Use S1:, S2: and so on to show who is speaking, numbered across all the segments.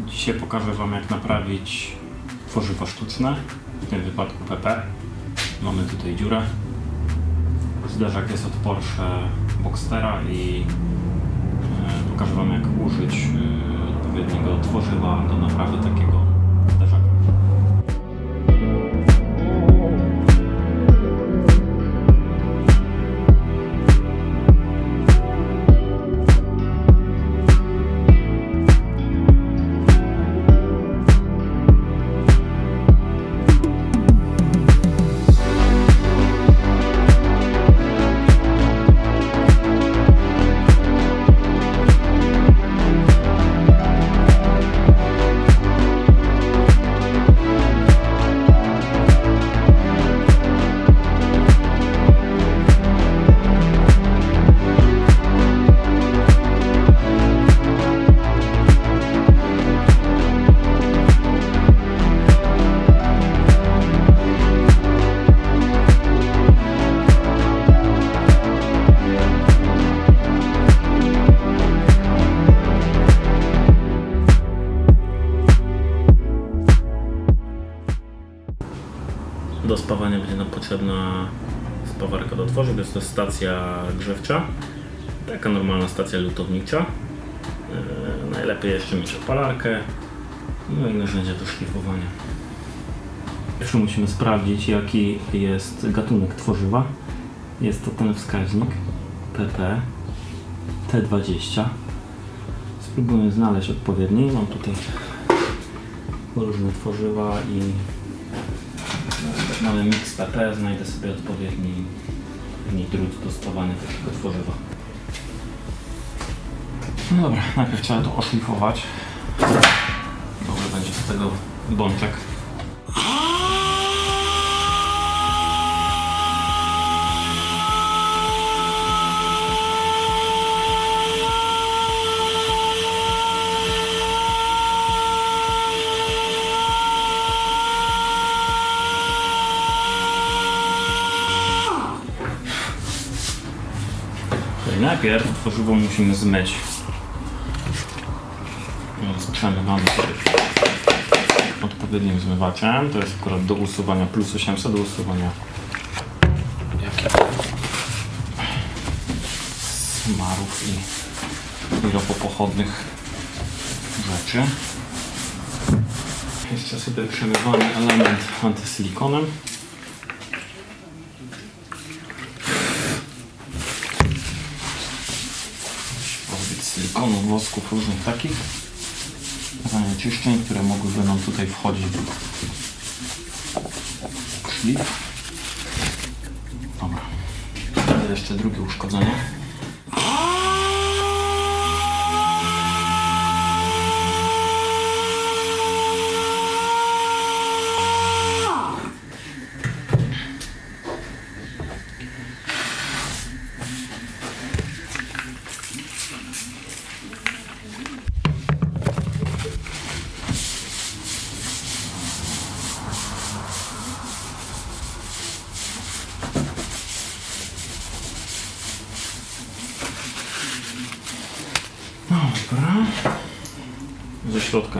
S1: Dzisiaj pokażę Wam jak naprawić tworzywo sztuczne, w tym wypadku PP. Mamy tutaj dziurę. Zderzak jest od Porsche Boxstera i e, pokażę Wam jak użyć e, odpowiedniego tworzywa do naprawy takiego Do spawania będzie nam potrzebna spawarka do tworzyw. Jest to stacja grzewcza. Taka normalna stacja lutownicza. Yy, najlepiej jeszcze mieć opalarkę. No i narzędzia do szlifowania. Pierwszy musimy sprawdzić jaki jest gatunek tworzywa. Jest to ten wskaźnik PP T20. Spróbuję znaleźć odpowiedni. Mam tutaj różne tworzywa i Mamy mix PP, znajdę sobie odpowiedni odpowiedni drut do takiego tworzywa. No dobra, najpierw trzeba to oszlifować. Dobrze będzie z tego bączek. Najpierw tworzywo musimy zmyć. Więc przemywamy sobie odpowiednim zmywaczem. To jest akurat do usuwania plus 800, do usuwania smarów i, ropopochodnych rzeczy. Jeszcze sobie przemywamy element antysilikonem. Silikonu, wosków, różnych takich zanieczyszczeń, które mogłyby nam tutaj wchodzić szlif. Dobra. Jeszcze drugie uszkodzenie.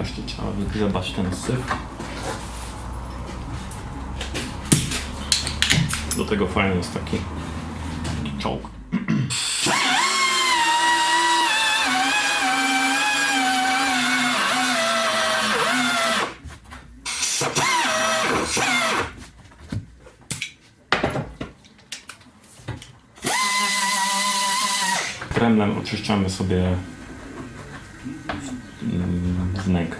S1: Jeszcze trzeba wygrzebać ten syf. Do tego fajny jest taki, taki czołg. Kremlem oczyszczamy sobie wnękę.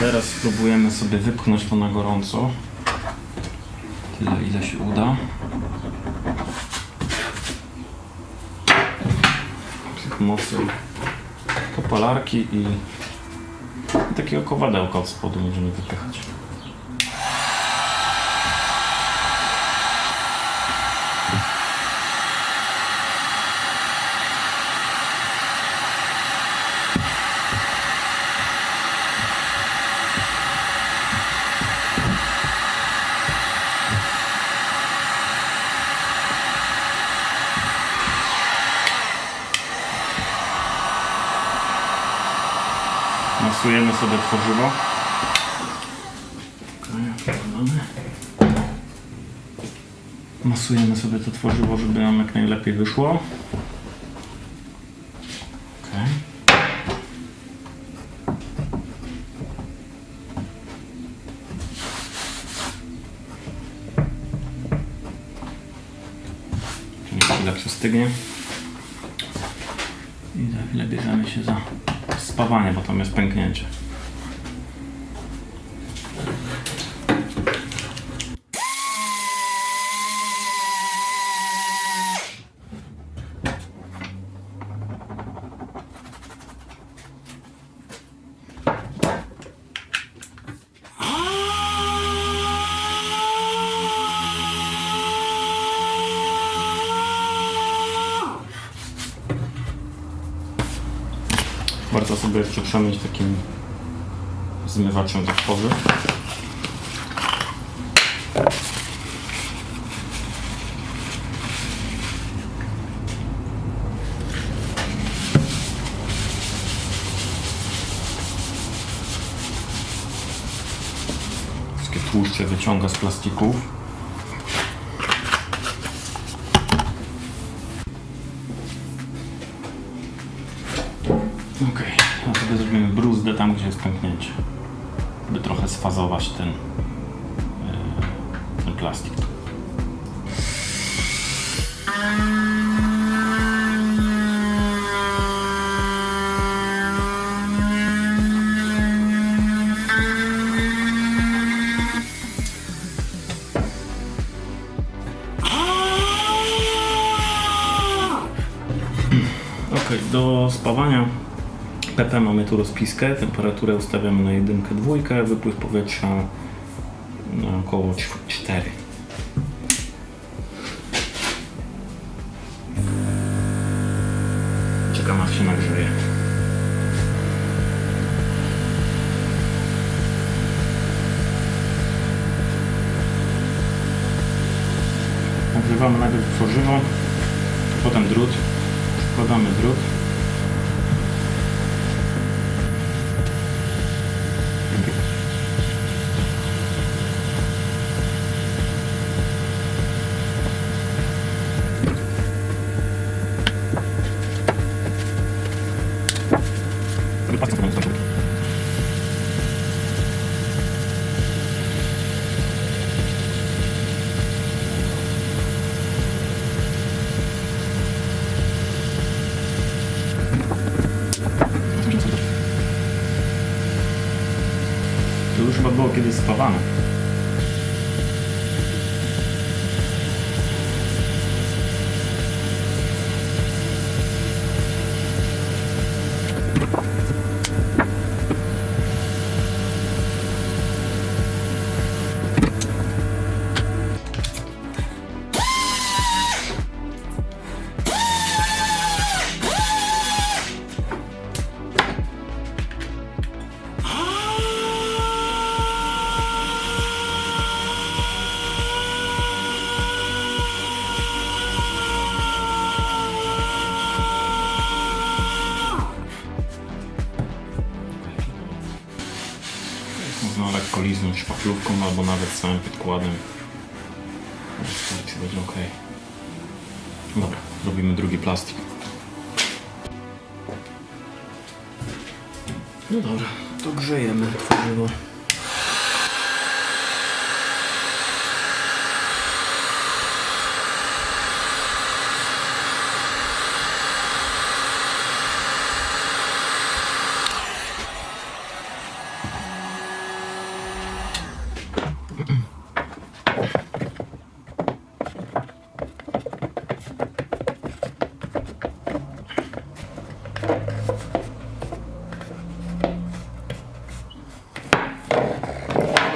S1: Teraz spróbujemy sobie wypchnąć to na gorąco. Tyle ile się uda. Przy pomocy popalarki i takiego kowadełka od spodu możemy wypychać. Masujemy sobie tworzywo. Masujemy sobie to tworzywo, żeby nam jak najlepiej wyszło. Okej. Niech chwilę przystygnie. I za chwilę bierzemy się za spawanie, bo tam jest pęknięcie. Sobie jeszcze przemyć takim zmywaczem do tworzy. Wszystkie tłuszcze wyciąga z plastików. Austin. PP mamy tu rozpiskę, temperaturę ustawiamy na jedynkę, dwójkę, wypływ powietrza na około 4. Czekam aż się nagrzeje. Nagrzewamy najpierw tworzywo, potem drut, wkładamy drut. Albo nawet całym podkładem. Wystarczy, będzie ok. Dobra, robimy drugi plastik. No dobra, to grzejemy.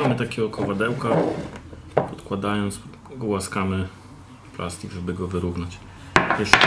S1: Mamy Podkładając, głaskamy plastik, żeby go wyrównać. Jeszcze.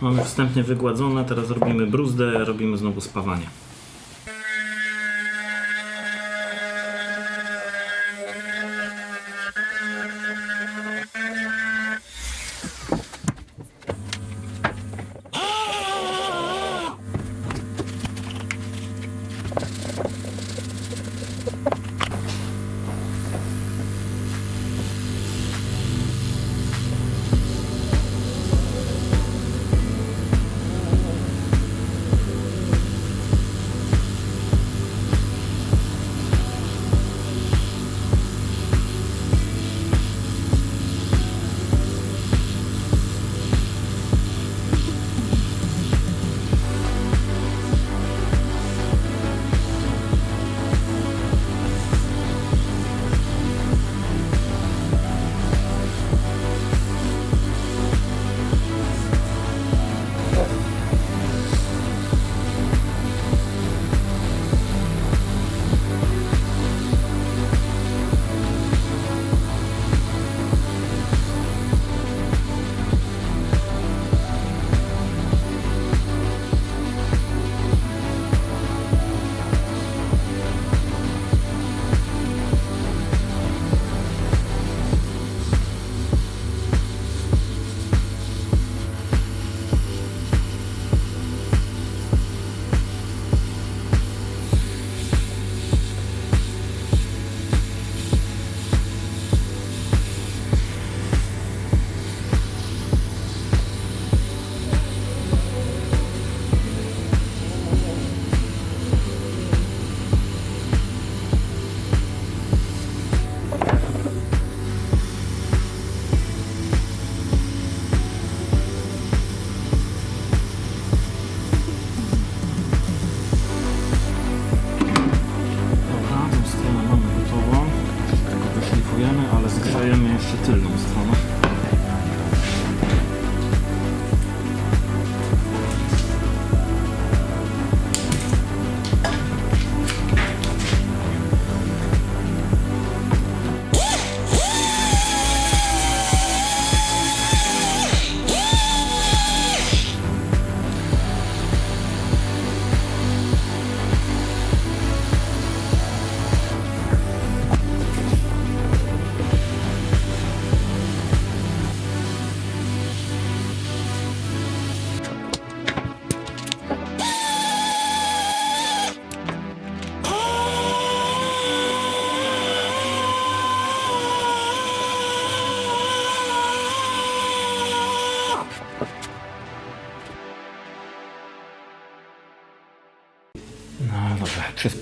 S1: Mamy wstępnie wygładzone, teraz robimy bruzdę, robimy znowu spawanie.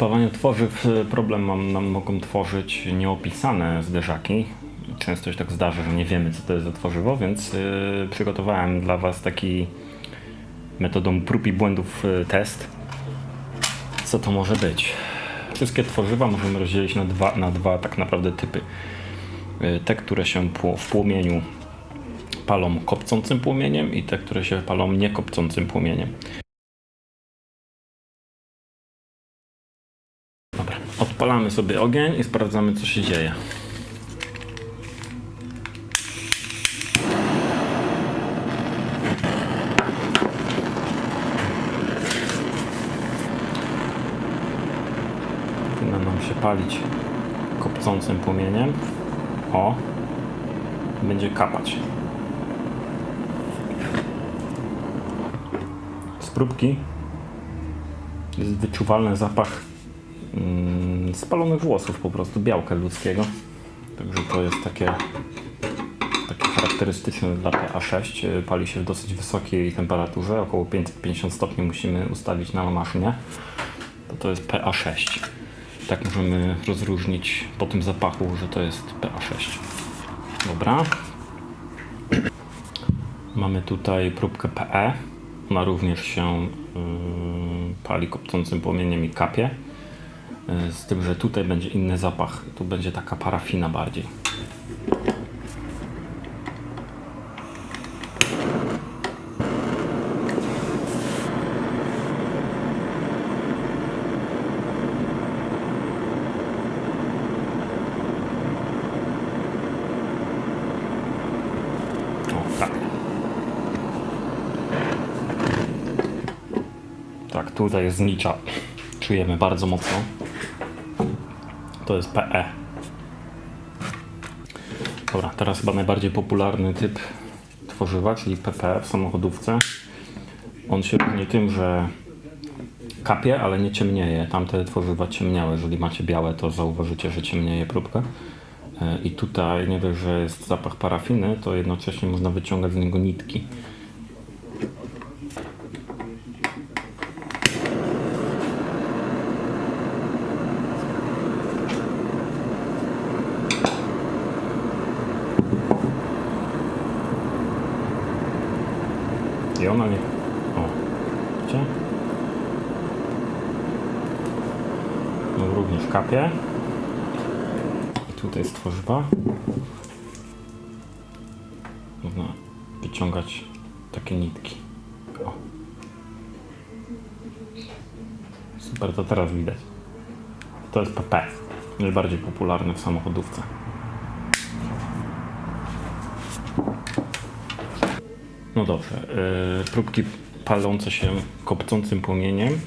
S1: Spawaniu tworzyw problem mam, nam mogą tworzyć nieopisane zderzaki. Często się tak zdarza, że nie wiemy co to jest za tworzywo, więc y, przygotowałem dla Was taki metodą prób i błędów y, test. Co to może być? Wszystkie tworzywa możemy rozdzielić na dwa, na dwa tak naprawdę typy. Y, Te, które się w płomieniu palą kopcącym płomieniem i te, które się palą niekopcącym płomieniem. Odpalamy sobie ogień i sprawdzamy co się dzieje. Powinno nam się palić kopcącym płomieniem. O, będzie kapać. Z próbki jest wyczuwalny zapach spalonych włosów po prostu, białka ludzkiego. Także to jest takie, takie charakterystyczne dla PA6. Y, Pali się w dosyć wysokiej temperaturze, około 550 stopni musimy ustawić na maszynie. To to jest PA6. Tak możemy rozróżnić po tym zapachu, że to jest PA6. Dobra. Mamy tutaj próbkę PE. Ona również się yy, pali kopcącym płomieniem i kapie. E, z tym, że tutaj będzie inny zapach. Tu będzie taka parafina bardziej. Tak. Tak, tutaj znicza czujemy bardzo mocno. To jest PE. Dobra, teraz chyba najbardziej popularny typ tworzywa, czyli PP w samochodówce. On się różni tym, że kapie, ale nie ciemnieje. Tamte tworzywa ciemniałe. Jeżeli macie białe, to zauważycie, że ciemnieje próbkę. E, I tutaj nie dość, że jest zapach parafiny, to jednocześnie można wyciągać z niego nitki. I ona nie... O, widzicie? No również kapie. Tworzywa. Można wyciągać takie nitki. O. Super, to teraz widać. To jest PP. Najbardziej popularny w samochodówce. No dobrze. Yy, próbki palące się kopcącym płomieniem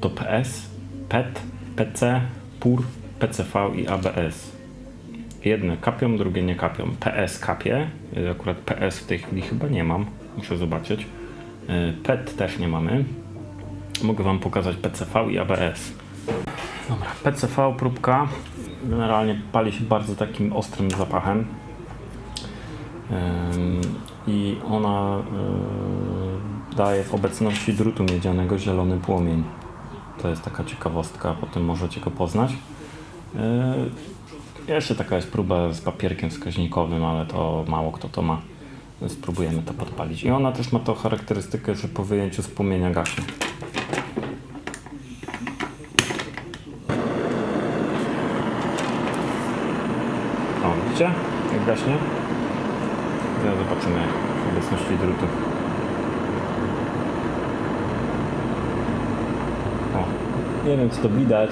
S1: to PS, PET, PC, PUR, PCV i ABS. Jedne kapią, drugie nie kapią. PS kapie, yy, akurat PS w tej chwili chyba nie mam, muszę zobaczyć. Yy, PET też nie mamy. Mogę Wam pokazać PCV i ABS. Dobra, PCV próbka generalnie pali się bardzo takim ostrym zapachem. I ona y, daje w obecności drutu miedzianego zielony płomień. To jest taka ciekawostka, potem możecie go poznać. Jeszcze taka jest próba z papierkiem wskaźnikowym, ale to mało kto to ma. Spróbujemy to podpalić. I ona też ma to charakterystykę, że po wyjęciu z płomienia gaśnie. O, widzicie? Jak gaśnie? Zobaczymy w obecności drutu. O, nie wiem czy to widać,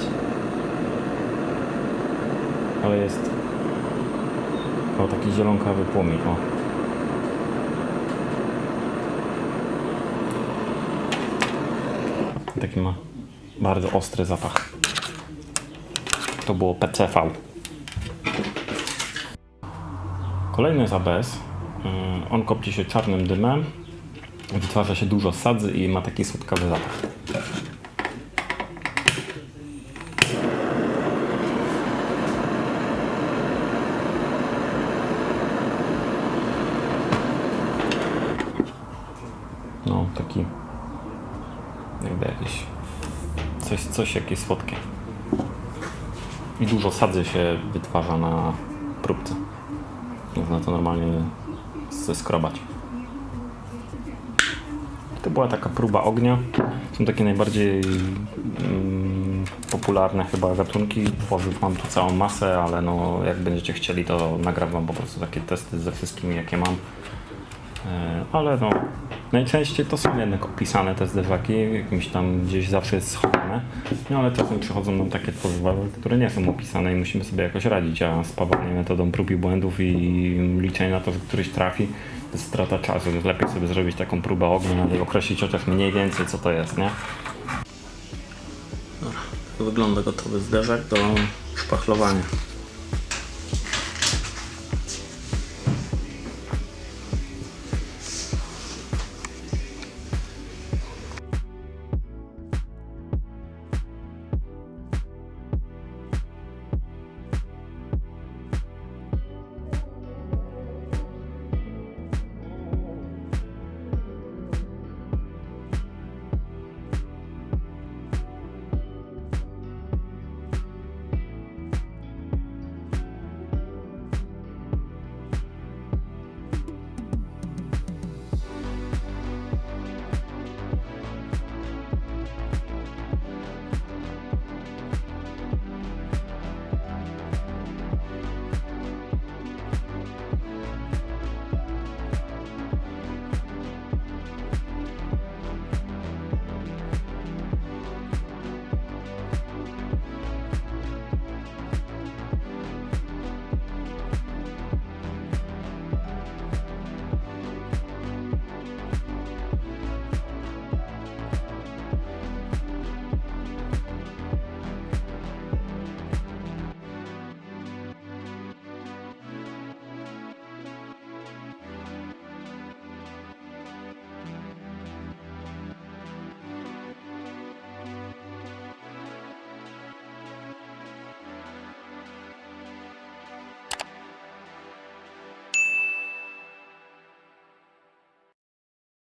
S1: ale jest o taki zielonkawy płomień. O. Taki ma bardzo ostry zapach. To było PCV. Kolejny jest ABS. Yy, On kopci się czarnym dymem, wytwarza się dużo sadzy i ma taki słodkawy zapach. Taki jakby jakiś coś, coś jakieś słodkie. I dużo sadzy się wytwarza na próbce. Można to normalnie zeskrobać. To była taka próba ognia. Są takie najbardziej mm, popularne chyba gatunki. Tworzyw mam tu całą masę, ale no, jak będziecie chcieli, to nagram wam po prostu takie testy ze wszystkimi, jakie mam. E, Ale no, najczęściej to są jednak opisane te zderzaki, jakimś tam gdzieś zawsze jest schowane. No ale czasem przychodzą nam takie tworzywa, które nie są opisane i musimy sobie jakoś radzić, a spawanie metodą prób i błędów i liczenia na to, że któryś trafi, to jest strata czasu, więc lepiej sobie zrobić taką próbę ognia i określić chociaż mniej więcej co to jest, nie? Dobra, wygląda gotowy zderzak do szpachlowania.